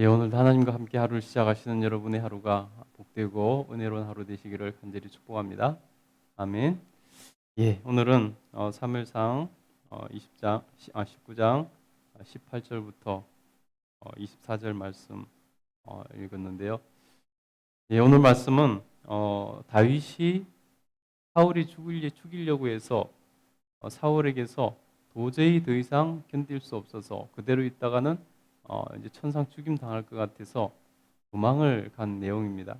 예, 오늘도 하나님과 함께 하루를 시작하시는 여러분의 하루가 복되고 은혜로운 하루 되시기를 간절히 축복합니다. 아멘. 예, 오늘은 어, 3일상 어, 20장, 아, 19장 18절부터 어, 24절 말씀 어, 읽었는데요. 예, 오늘 말씀은 어, 다윗이 사울이 죽일, 죽이려고 해서 어, 사울에게서 도저히 더 이상 견딜 수 없어서 그대로 있다가는 어, 이제 천상 죽임 당할 것 같아서 도망을 간 내용입니다.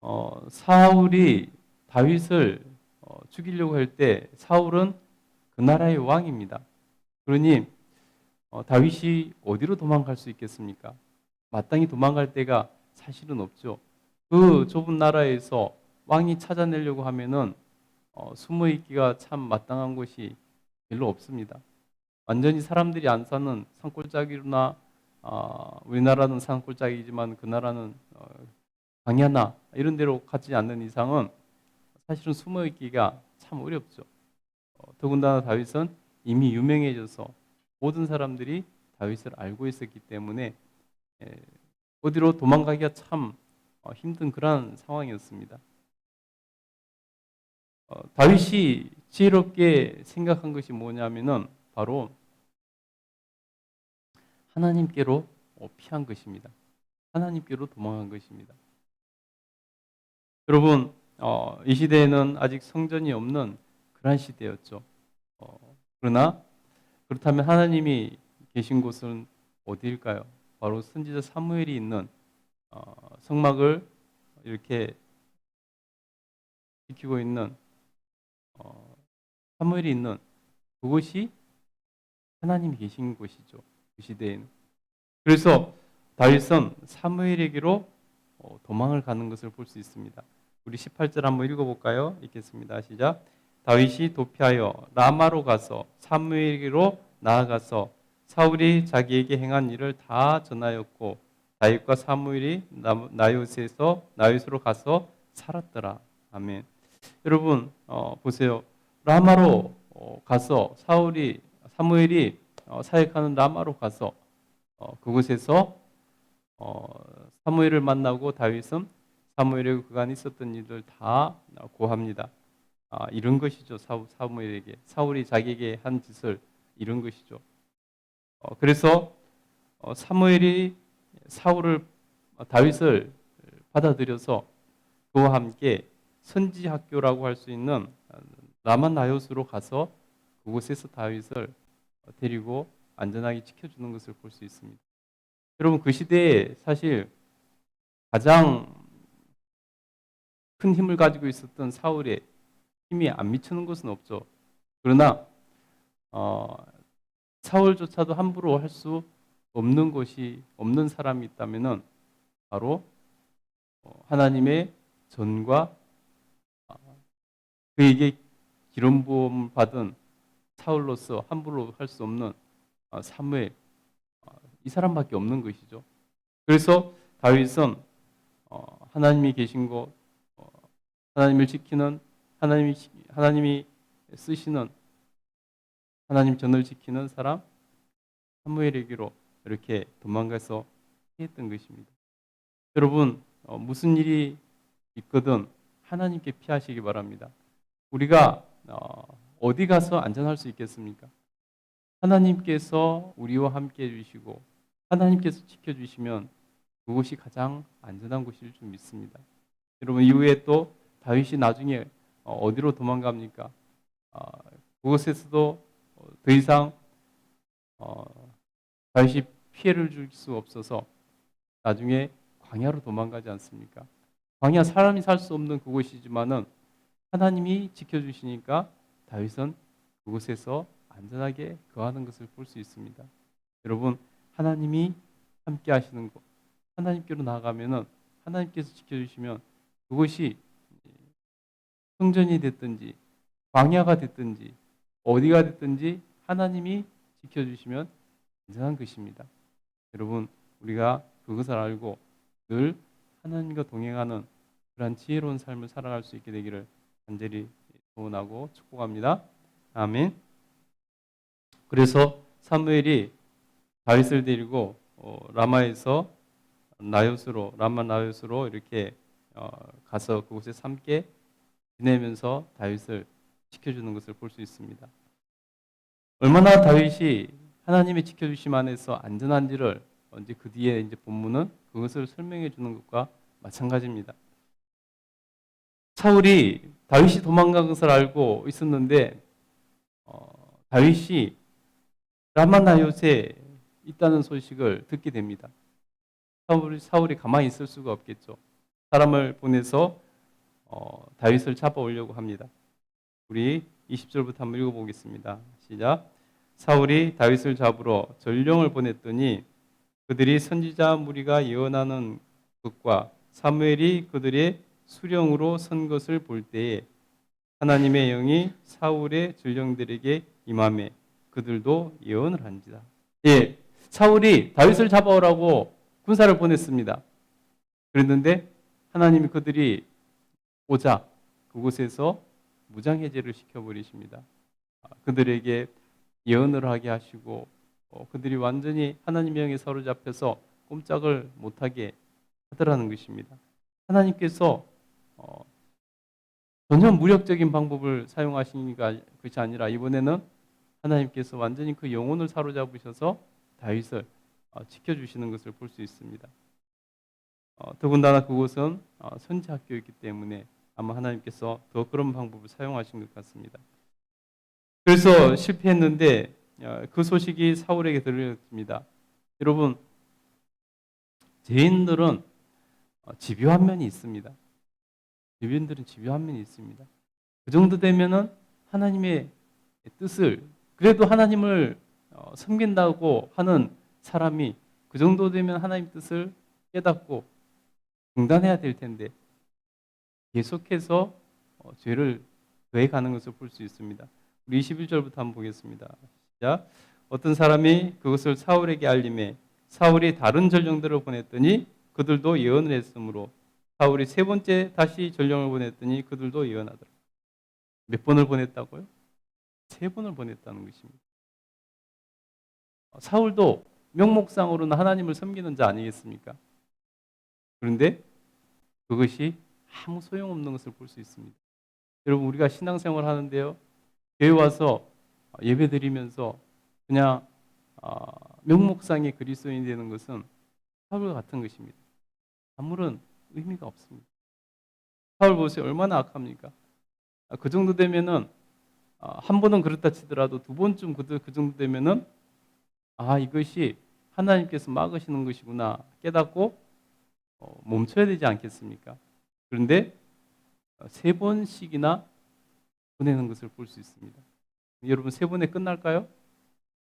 어, 사울이 다윗을 어, 죽이려고 할 때 사울은 그 나라의 왕입니다. 그러니 어, 다윗이 어디로 도망갈 수 있겠습니까? 마땅히 도망갈 데가 사실은 없죠. 그 좁은 나라에서 왕이 찾아내려고 하면은 어, 숨어 있기가 참 마땅한 곳이 별로 없습니다. 완전히 사람들이 안 사는 산골짜기로나 어, 우리나라는 산골짜기지만 그 나라는 어, 광야나 이런 데로 가지 않는 이상은 사실은 숨어 있기가 참 어렵죠. 어, 더군다나 다윗은 이미 유명해져서 모든 사람들이 다윗을 알고 있었기 때문에 에, 어디로 도망가기가 참 어, 힘든 그러한 상황이었습니다. 어, 다윗이 지혜롭게 생각한 것이 뭐냐면은 바로 하나님께로 어, 피한 것입니다. 하나님께로 도망한 것입니다. 여러분, 어, 이 시대에는 아직 성전이 없는 그러한 시대였죠. 어, 그러나 그렇다면 하나님이 계신 곳은 어디일까요? 바로 선지자 사무엘이 있는 어, 성막을 이렇게 지키고 있는 어, 사무엘이 있는 그곳이 하나님이 계신 곳이죠. 그 시대에는. 그래서 다윗은 사무엘에게로 어, 도망을 가는 것을 볼 수 있습니다. 우리 18절 한번 읽어볼까요? 읽겠습니다. 시작. 다윗이 도피하여 라마로 가서 사무엘에게로 나아가서 사울이 자기에게 행한 일을 다 전하였고 다윗과 사무엘이 나요스에서 나요스로 가서 살았더라. 아멘. 여러분 어, 보세요. 라마로 어, 가서 사울이 사무엘이 어, 사역하는 라마로 가서 어, 그곳에서 어, 사무엘을 만나고 다윗은 사무엘에게 그간 있었던 일들 다 고합니다. 아, 이런 것이죠 사, 사무엘에게 사울이 자기에게 한 짓을 이런 것이죠. 어, 그래서 어, 사무엘이 사울을 어, 다윗을 받아들여서 그와 함께 선지 학교라고 할 수 있는 라만 나요스로 가서 그곳에서 다윗을 데리고 안전하게 지켜주는 것을 볼 수 있습니다. 여러분 그 시대에 사실 가장 큰 힘을 가지고 있었던 사울의 힘이 안 미치는 것은 없죠. 그러나 어, 사울조차도 함부로 할 수 없는 것이 없는 사람이 있다면은 바로 어, 하나님의 전과 아, 그에게 기름 부음 받은 사울로서 함부로 할 수 없는 어, 사무엘 어, 이 사람밖에 없는 것이죠. 그래서 다윗은 어, 하나님이 계신 곳, 하나님을 지키는 하나님이 하나님이 쓰시는 하나님 전을 지키는 사람 사무엘에게로 이렇게 도망가서 했던 것입니다. 여러분 무슨 일이 있거든 하나님께 피하시기 바랍니다. 우리가 어디 가서 안전할 수 있겠습니까? 하나님께서 우리와 함께 해주시고 하나님께서 지켜주시면 그곳이 가장 안전한 곳일 줄 믿습니다. 여러분 이후에 또 다윗이 나중에 어디로 도망갑니까? 아, 그곳에서도 더 이상 어, 다윗이 피해를 줄 수 없어서 나중에 광야로 도망가지 않습니까? 광야 사람이 살 수 없는 그곳이지만은 하나님이 지켜주시니까 다윗은 그곳에서 안전하게 거하는 것을 볼 수 있습니다. 여러분 하나님이 함께 하시는 곳 하나님께로 나아가면은 하나님께서 지켜주시면 그것이 성전이 됐든지 광야가 됐든지 어디가 됐든지 하나님이 지켜주시면 안전한 것입니다. 여러분 우리가 그것을 알고 늘 하나님과 동행하는 그러한 지혜로운 삶을 살아갈 수 있게 되기를 간절히 소원하고 축복합니다. 아멘. 그래서 사무엘이 다윗을 데리고 어, 라마에서 나요스로 라마 나요스로 이렇게 어, 가서 그곳에 함께 지내면서 다윗을 지켜주는 것을 볼 수 있습니다. 얼마나 다윗이 하나님의 지켜주심 안에서 안전한지를 이제 그 뒤에 이제 본문은 그것을 설명해 주는 것과 마찬가지입니다. 사울이 다윗이 도망간 것을 알고 있었는데 어, 다윗이 라마나요새 있다는 소식을 듣게 됩니다. 사울이, 사울이 가만히 있을 수가 없겠죠. 사람을 보내서 어, 다윗을 잡아오려고 합니다. 우리 20절부터 한번 읽어보겠습니다. 시작. 사울이 다윗을 잡으러 전령을 보냈더니 그들이 선지자 무리가 예언하는 것과 사무엘이 그들의 수령으로 선 것을 볼 때에 하나님의 영이 사울의 전령들에게 임함에 그들도 예언을 한지다. 예, 사울이 다윗을 잡아오라고 군사를 보냈습니다. 그랬는데 하나님이 그들이 오자 그곳에서 무장 해제를 시켜버리십니다. 아, 그들에게 예언을 하게 하시고 어, 그들이 완전히 하나님의 영에 사로잡혀서 꼼짝을 못하게 하더라는 것입니다. 하나님께서 어, 전혀 무력적인 방법을 사용하시니까 그것이 아니라 이번에는 하나님께서 완전히 그 영혼을 사로잡으셔서 다윗을 어, 지켜주시는 것을 볼 수 있습니다. 어, 더군다나 그곳은 어, 선지 학교였기 때문에 아마 하나님께서 더 그런 방법을 사용하신 것 같습니다. 그래서 실패했는데 어, 그 소식이 사울에게 들렸습니다. 여러분 죄인들은 어, 집요한 면이 있습니다. 죄인들은 집요한 면이 있습니다. 그 정도 되면은 하나님의 뜻을 그래도 하나님을 어, 섬긴다고 하는 사람이 그 정도 되면 하나님 뜻을 깨닫고 중단해야 될 텐데 계속해서 어, 죄를 더해가는 것을 볼 수 있습니다. 우리 21절부터 한번 보겠습니다. 자, 어떤 사람이 그것을 사울에게 알림해 사울이 다른 전령들을 보냈더니 그들도 예언을 했으므로 사울이 세 번째 다시 전령을 보냈더니 그들도 예언하더라. 몇 번을 보냈다고요? 세 번을 보냈다는 것입니다. 사울도 명목상으로는 하나님을 섬기는 자 아니겠습니까? 그런데 그것이 아무 소용없는 것을 볼 수 있습니다. 여러분 우리가 신앙생활 하는데요. 교회 와서 예배 드리면서 그냥 아, 명목상의 그리스도인이 되는 것은 사울과 같은 것입니다. 아무런 의미가 없습니다. 사울 보세요. 얼마나 악합니까? 아, 그 정도 되면은 아, 한 번은 그렇다 치더라도 두 번쯤 그, 그 정도 되면은 아 이것이 하나님께서 막으시는 것이구나 깨닫고 어, 멈춰야 되지 않겠습니까? 그런데 어, 세 번씩이나 보내는 것을 볼 수 있습니다. 여러분 세 번에 끝날까요?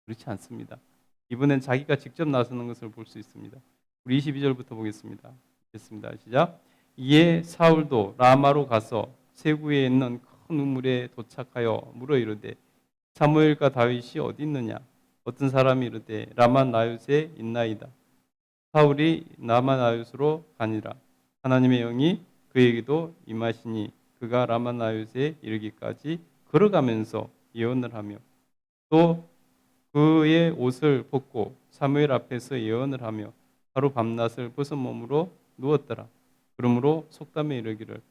그렇지 않습니다. 이번엔 자기가 직접 나서는 것을 볼 수 있습니다. 우리 22절부터 보겠습니다. 됐습니다. 시작. 이에 사울도 라마로 가서 세구에 있는 큰 우물에 도착하여 물어 이르되 사무엘과 다윗이 어디 있느냐? 어떤 사람이 이르되 라마 나윗에 있나이다. 사울이 라마 나윗으로 가니라. 하나님의 영이 그에게도 임하시니 그가 라마 나윗에 이르기까지 걸어가면서 예언을 하며 또 그의 옷을 벗고 사무엘 앞에서 예언을 하며 하루 밤낮을 벗은 몸으로 누웠더라. 그러므로 속담에 이르기를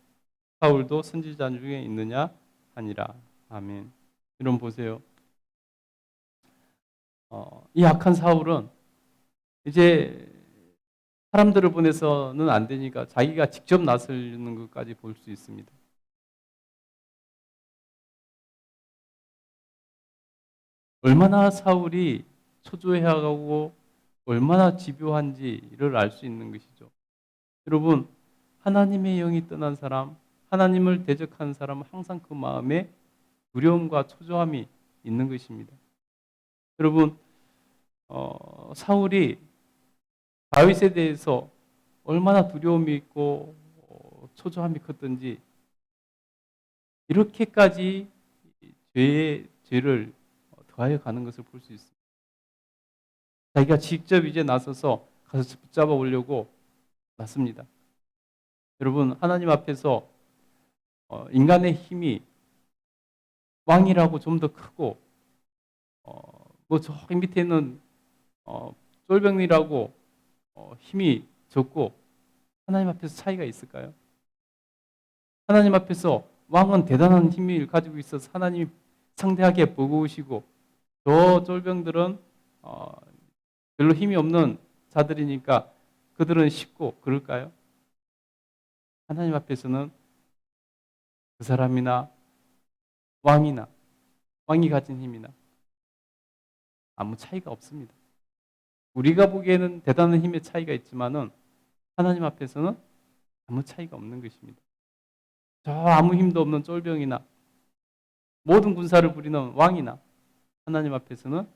사울도 선지자 중에 있느냐 하니라. 아멘. 이런 보세요. 어, 이 악한 사울은 이제 사람들을 보내서는 안 되니까 자기가 직접 나서는 것까지 볼 수 있습니다. 얼마나 사울이 초조해하고 얼마나 집요한지를 알 수 있는 것이죠. 여러분, 하나님의 영이 떠난 사람, 하나님을 대적한 사람은 항상 그 마음에 두려움과 초조함이 있는 것입니다. 여러분, 어, 사울이 다윗에 대해서 얼마나 두려움이 있고 어, 초조함이 컸던지 이렇게까지 죄의 죄를 더하여 가는 것을 볼 수 있습니다. 자기가 직접 이제 나서서 가서 붙잡아 오려고 났습니다. 여러분 하나님 앞에서 어, 인간의 힘이 왕이라고 좀 더 크고 어, 뭐 저기 밑에 있는 어, 쫄병이라고 어, 힘이 적고 하나님 앞에서 차이가 있을까요? 하나님 앞에서 왕은 대단한 힘을 가지고 있어서 하나님이 상대하게 버거우시고 저 쫄병들은 어, 별로 힘이 없는 자들이니까 그들은 쉽고 그럴까요? 하나님 앞에서는 그 사람이나 왕이나 왕이 가진 힘이나 아무 차이가 없습니다. 우리가 보기에는 대단한 힘의 차이가 있지만은 하나님 앞에서는 아무 차이가 없는 것입니다. 저 아무 힘도 없는 쫄병이나 모든 군사를 부리는 왕이나 하나님 앞에서는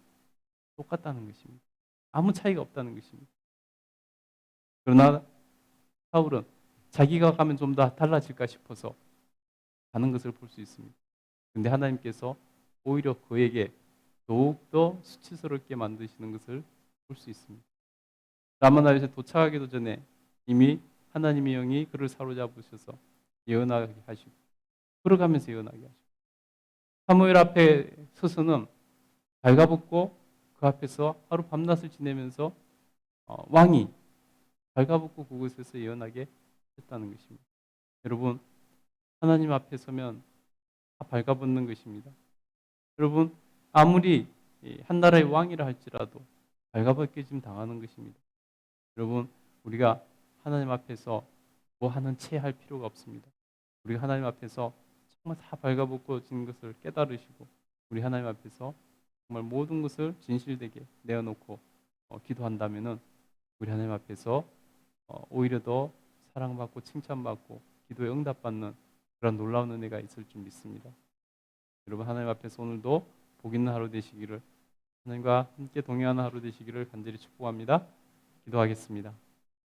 똑같다는 것입니다. 아무 차이가 없다는 것입니다. 그러나 사울은 자기가 가면 좀 더 달라질까 싶어서 가는 것을 볼 수 있습니다. 근데 하나님께서 오히려 그에게 더욱더 수치스럽게 만드시는 것을 볼 수 있습니다. 라마나에서 도착하기도 전에 이미 하나님의 영이 그를 사로잡으셔서 예언하게 하시고 걸어가면서 예언하게 하시고 사무엘 앞에 서서는 발가벗고 그 앞에서 하루 밤낮을 지내면서 어, 왕이 발가벗고 그곳에서 예언하게 했다는 것입니다. 여러분 하나님 앞에 서면 다 발가벗는 것입니다. 여러분 아무리 이한 나라의 왕이라 할지라도 발가벗겨짐 당하는 것입니다. 여러분 우리가 하나님 앞에서 뭐 하는 채 할 필요가 없습니다. 우리가 하나님 앞에서 정말 다 발가벗고 진 것을 깨달으시고 우리 하나님 앞에서 정말 모든 것을 진실되게 내어놓고 어, 기도한다면은 우리 하나님 앞에서 어, 오히려 더 사랑받고 칭찬받고 기도에 응답받는 그런 놀라운 은혜가 있을 줄 믿습니다. 여러분 하나님 앞에서 오늘도 복 있는 하루 되시기를 하나님과 함께 동행하는 하루 되시기를 간절히 축복합니다. 기도하겠습니다.